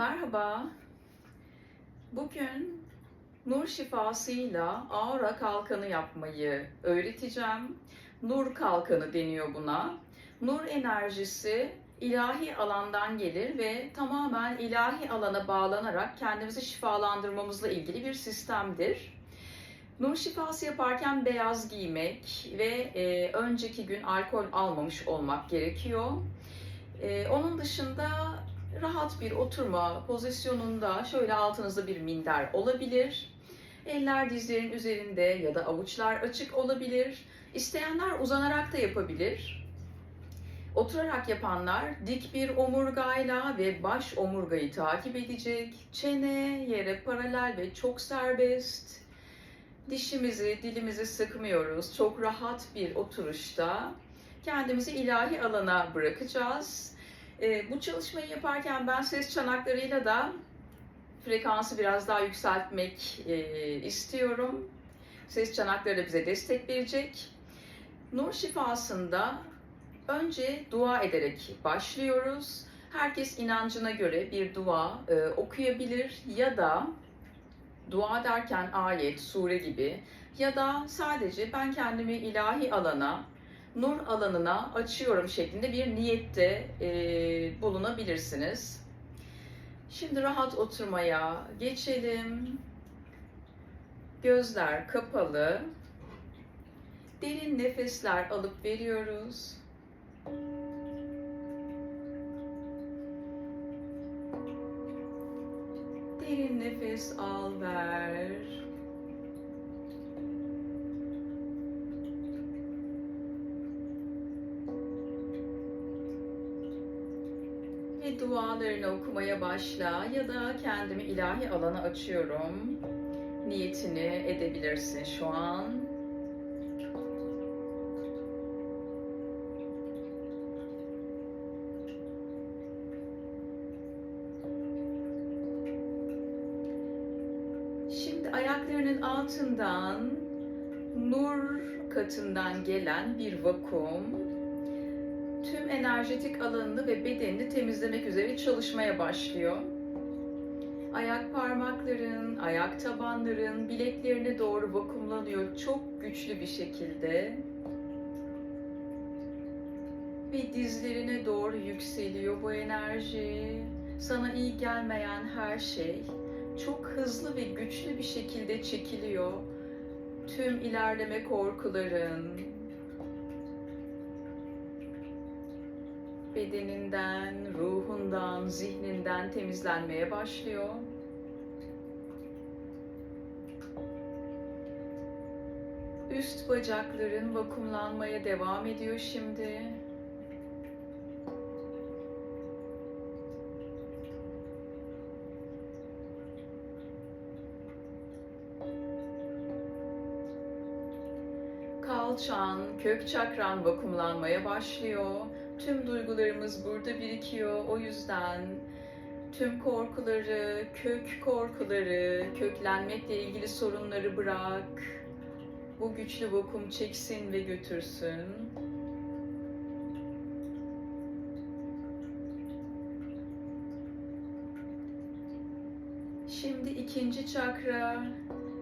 Merhaba. Bugün nur şifasıyla aura kalkanı yapmayı öğreteceğim. Nur kalkanı deniyor buna. Nur enerjisi ilahi alandan gelir ve tamamen ilahi alana bağlanarak kendimizi şifalandırmamızla ilgili bir sistemdir. Nur şifası yaparken beyaz giymek ve e, önceki gün alkol almamış olmak gerekiyor. E, onun dışında rahat bir oturma pozisyonunda şöyle altınızda bir minder olabilir. Eller dizlerin üzerinde ya da avuçlar açık olabilir. İsteyenler uzanarak da yapabilir. Oturarak yapanlar dik bir omurgayla ve baş omurgayı takip edecek. Çene yere paralel ve çok serbest. Dişimizi, dilimizi sıkmıyoruz. Çok rahat bir oturuşta kendimizi ilahi alana bırakacağız. E, bu çalışmayı yaparken ben ses çanaklarıyla da frekansı biraz daha yükseltmek e, istiyorum. Ses çanakları da bize destek verecek. Nur şifasında önce dua ederek başlıyoruz. Herkes inancına göre bir dua e, okuyabilir ya da dua derken ayet, sure gibi ya da sadece ben kendimi ilahi alana nur alanına açıyorum şeklinde bir niyette e, bulunabilirsiniz. Şimdi rahat oturmaya geçelim. Gözler kapalı. Derin nefesler alıp veriyoruz. Derin nefes al ver. Dualarını okumaya başla ya da kendimi ilahi alana açıyorum. Niyetini edebilirsin şu an. Şimdi ayaklarının altından nur katından gelen bir vakum tüm enerjetik alanını ve bedenini temizlemek üzere çalışmaya başlıyor. Ayak parmakların, ayak tabanların bileklerine doğru vakumlanıyor çok güçlü bir şekilde. Ve dizlerine doğru yükseliyor bu enerji. Sana iyi gelmeyen her şey çok hızlı ve güçlü bir şekilde çekiliyor. Tüm ilerleme korkuların, bedeninden, ruhundan, zihninden temizlenmeye başlıyor. Üst bacakların vakumlanmaya devam ediyor şimdi. Kalçan, kök çakran vakumlanmaya başlıyor. Tüm duygularımız burada birikiyor. O yüzden tüm korkuları, kök korkuları, köklenmekle ilgili sorunları bırak. Bu güçlü vakum çeksin ve götürsün. Şimdi ikinci çakra,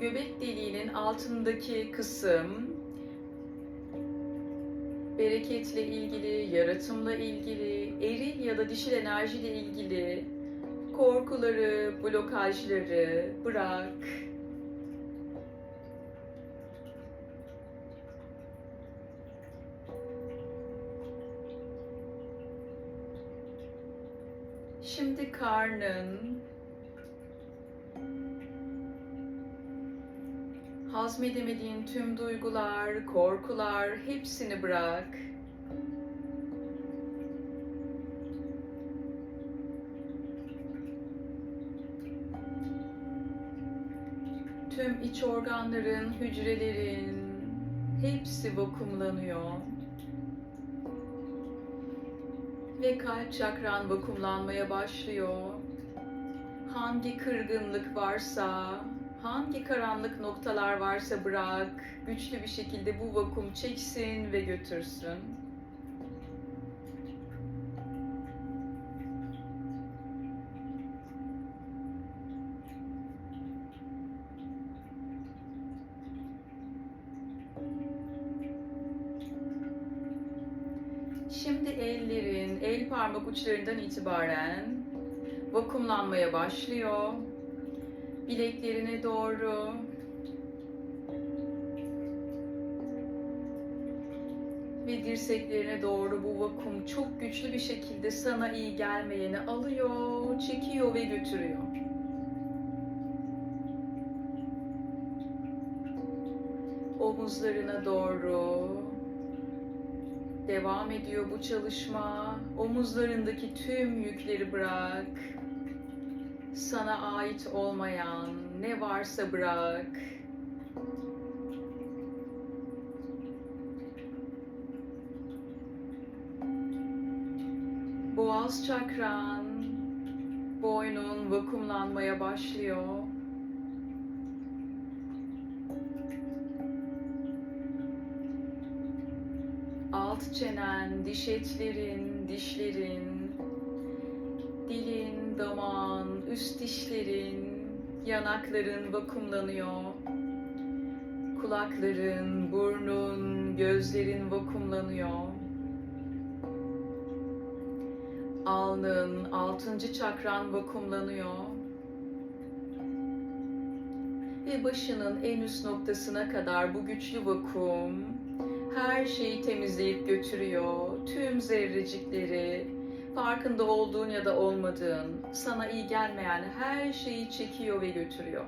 göbek deliğinin altındaki kısım bereketle ilgili, yaratımla ilgili, eril ya da dişil enerjiyle ilgili korkuları, blokajları bırak. Şimdi karnın, hazmedemediğin tüm duygular, korkular hepsini bırak. Tüm iç organların, hücrelerin hepsi vakumlanıyor. Ve kalp çakran vakumlanmaya başlıyor. Hangi kırgınlık varsa, hangi karanlık noktalar varsa bırak. Güçlü bir şekilde bu vakum çeksin ve götürsün. Şimdi ellerin el parmak uçlarından itibaren vakumlanmaya başlıyor. Bileklerine doğru. Ve dirseklerine doğru bu vakum çok güçlü bir şekilde sana iyi gelmeyeni alıyor, çekiyor ve götürüyor. Omuzlarına doğru devam ediyor bu çalışma. Omuzlarındaki tüm yükleri bırak. Sana ait olmayan ne varsa bırak. Boğaz çakran, boynun vakumlanmaya başlıyor. alt çenen, diş etlerin, dişlerin, dilin, damağın, üst dişlerin, yanakların vakumlanıyor. Kulakların, burnun, gözlerin vakumlanıyor. Alnın, altıncı çakran vakumlanıyor. Ve başının en üst noktasına kadar bu güçlü vakum her şeyi temizleyip götürüyor. Tüm zerrecikleri, farkında olduğun ya da olmadığın, sana iyi gelmeyen her şeyi çekiyor ve götürüyor.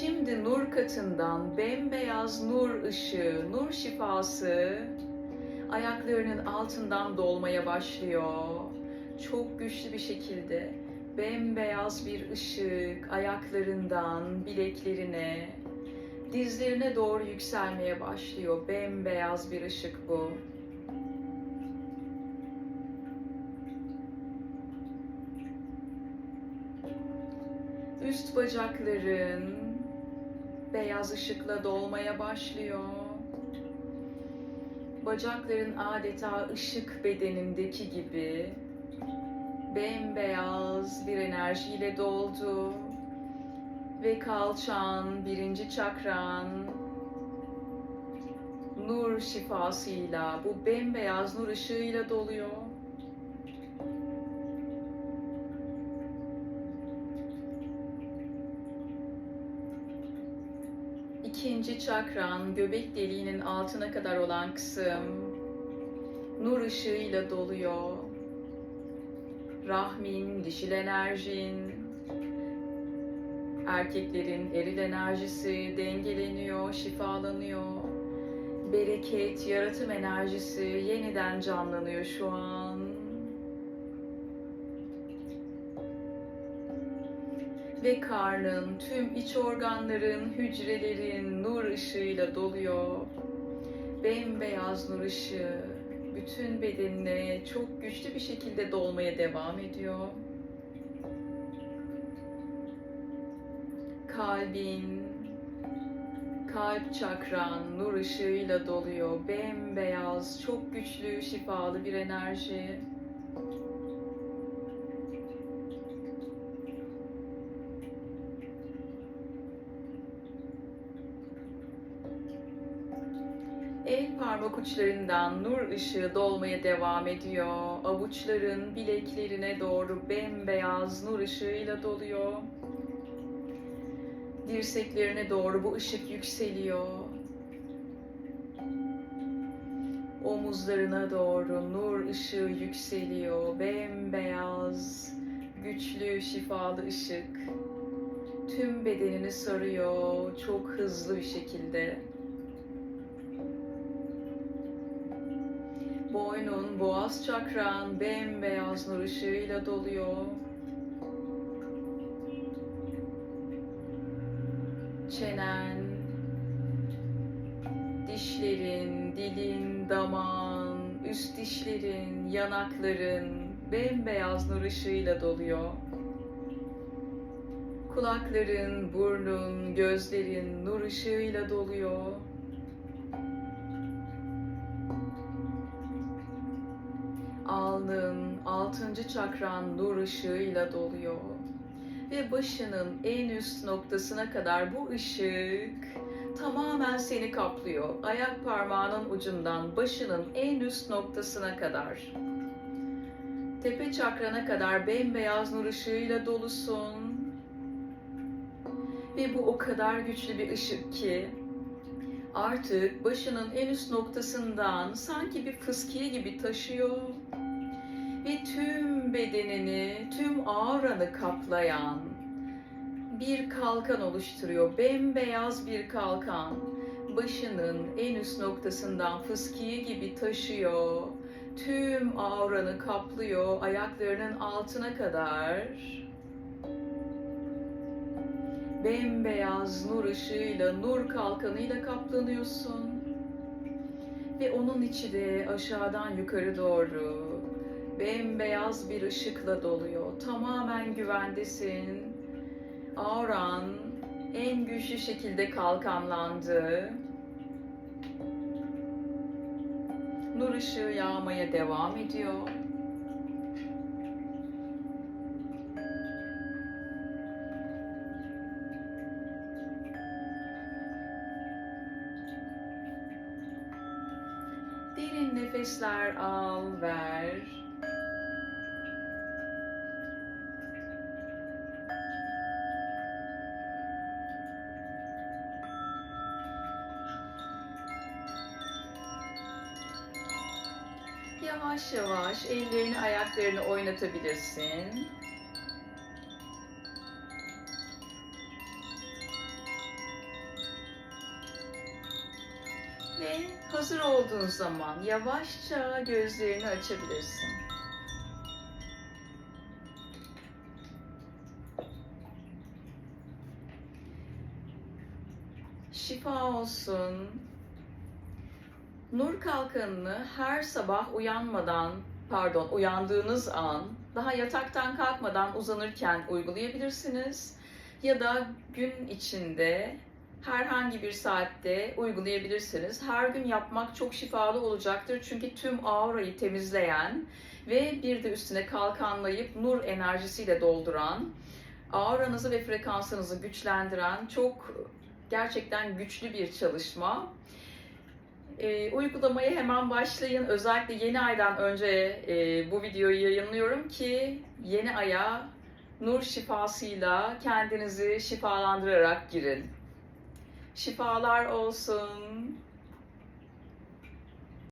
Şimdi nur katından bembeyaz nur ışığı, nur şifası ayaklarının altından dolmaya başlıyor. Çok güçlü bir şekilde bembeyaz bir ışık ayaklarından bileklerine, dizlerine doğru yükselmeye başlıyor. Bembeyaz bir ışık bu. Üst bacakların beyaz ışıkla dolmaya başlıyor. Bacakların adeta ışık bedenindeki gibi bembeyaz bir enerjiyle doldu ve kalçan, birinci çakran nur şifasıyla, bu bembeyaz nur ışığıyla doluyor. İkinci çakran, göbek deliğinin altına kadar olan kısım nur ışığıyla doluyor. Rahmin, dişil enerjin, erkeklerin eril enerjisi dengeleniyor, şifalanıyor. Bereket, yaratım enerjisi yeniden canlanıyor şu an. Ve karnın, tüm iç organların, hücrelerin nur ışığıyla doluyor. Bembeyaz nur ışığı bütün bedenine çok güçlü bir şekilde dolmaya devam ediyor. Kalbin, kalp çakran nur ışığıyla doluyor. Bembeyaz, çok güçlü, şifalı bir enerji. El parmak uçlarından nur ışığı dolmaya devam ediyor. Avuçların bileklerine doğru bembeyaz nur ışığıyla doluyor. Dirseklerine doğru bu ışık yükseliyor. Omuzlarına doğru nur ışığı yükseliyor. Bembeyaz, güçlü, şifalı ışık. Tüm bedenini sarıyor çok hızlı bir şekilde. Boynun, boğaz çakran bembeyaz nur ışığıyla doluyor. Çenen, dişlerin, dilin, damağın, üst dişlerin, yanakların bembeyaz nur ışığıyla doluyor. Kulakların, burnun, gözlerin nur ışığıyla doluyor. Alnın, altıncı çakran nur ışığıyla doluyor ve başının en üst noktasına kadar bu ışık tamamen seni kaplıyor. Ayak parmağının ucundan başının en üst noktasına kadar. Tepe çakrana kadar bembeyaz nur ışığıyla dolusun. Ve bu o kadar güçlü bir ışık ki artık başının en üst noktasından sanki bir fıskiye gibi taşıyor ve tüm bedenini, tüm auranı kaplayan bir kalkan oluşturuyor. Bembeyaz bir kalkan. Başının en üst noktasından fıskiye gibi taşıyor. Tüm auranı kaplıyor ayaklarının altına kadar. Bembeyaz nur ışığıyla, nur kalkanıyla kaplanıyorsun. Ve onun içi de aşağıdan yukarı doğru bembeyaz bir ışıkla doluyor. Tamamen güvendesin. Auran en güçlü şekilde kalkanlandı. Nur ışığı yağmaya devam ediyor. Derin nefesler al, ver. Yavaş yavaş ellerini ayaklarını oynatabilirsin. Ve hazır olduğun zaman yavaşça gözlerini açabilirsin. Şifa olsun. Nur kalkanını her sabah uyanmadan, pardon uyandığınız an, daha yataktan kalkmadan uzanırken uygulayabilirsiniz. Ya da gün içinde herhangi bir saatte uygulayabilirsiniz. Her gün yapmak çok şifalı olacaktır. Çünkü tüm aurayı temizleyen ve bir de üstüne kalkanlayıp nur enerjisiyle dolduran, auranızı ve frekansınızı güçlendiren çok gerçekten güçlü bir çalışma. E, uygulamaya hemen başlayın. Özellikle yeni aydan önce e, bu videoyu yayınlıyorum ki yeni aya nur şifasıyla kendinizi şifalandırarak girin. Şifalar olsun.